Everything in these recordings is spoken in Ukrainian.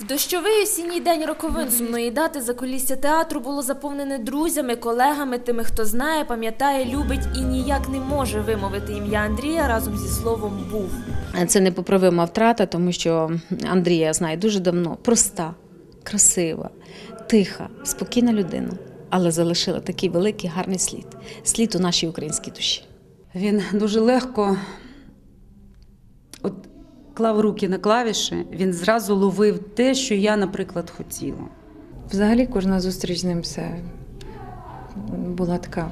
В дощовий осінній день роковин сумної дати за кулісся театру було заповнене друзями, колегами, тими, хто знає, пам'ятає, любить і ніяк не може вимовити ім'я Андрія разом зі словом був. Це непоправима втрата, тому що Андрія я знаю дуже давно. Проста, красива, тиха, спокійна людина, але залишила такий великий гарний слід. Слід у нашій українській душі. Він дуже легко от, клав руки на клавіші, він зразу ловив те, що я, наприклад, хотіла. Взагалі кожна зустріч з ним це була така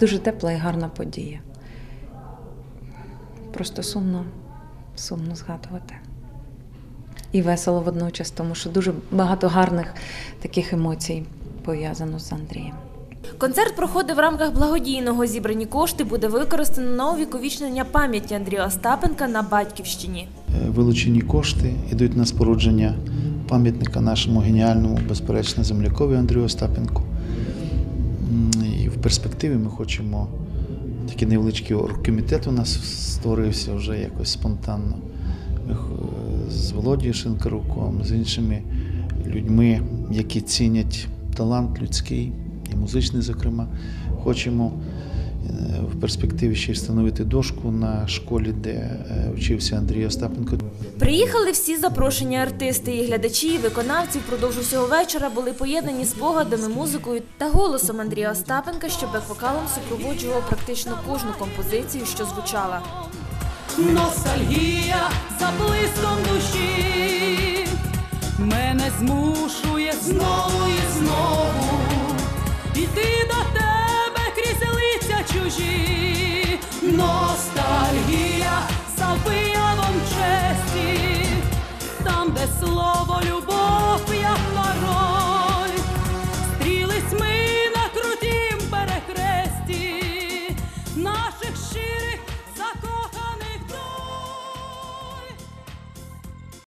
дуже тепла і гарна подія. Просто сумно, сумно згадувати. І весело водночас, тому що дуже багато гарних таких емоцій пов'язано з Андрієм. Концерт проходив в рамках благодійного. Зібрані кошти буде використано на увіковічнення пам'яті Андрія Остапенка на батьківщині. Е, Вилучені кошти йдуть на спорудження пам'ятника нашому геніальному, безперечно, землякові Андрію Остапенку. І в перспективі ми хочемо такий невеличкий оргкомітет у нас створився вже якось спонтанно. Ми з Володією Шинкаруком, з іншими людьми, які цінять талант людський і музичний, зокрема, хочемо е, в перспективі ще й встановити дошку на школі, де е, вчився Андрій Остапенко. Приїхали всі запрошені артисти і глядачі, і виконавці впродовж усього вечора були поєднані спогадами, музикою та голосом Андрія Остапенка, що бек-вокалом супроводжував практично кожну композицію, що звучала. Ностальгія за блиском душі слово любов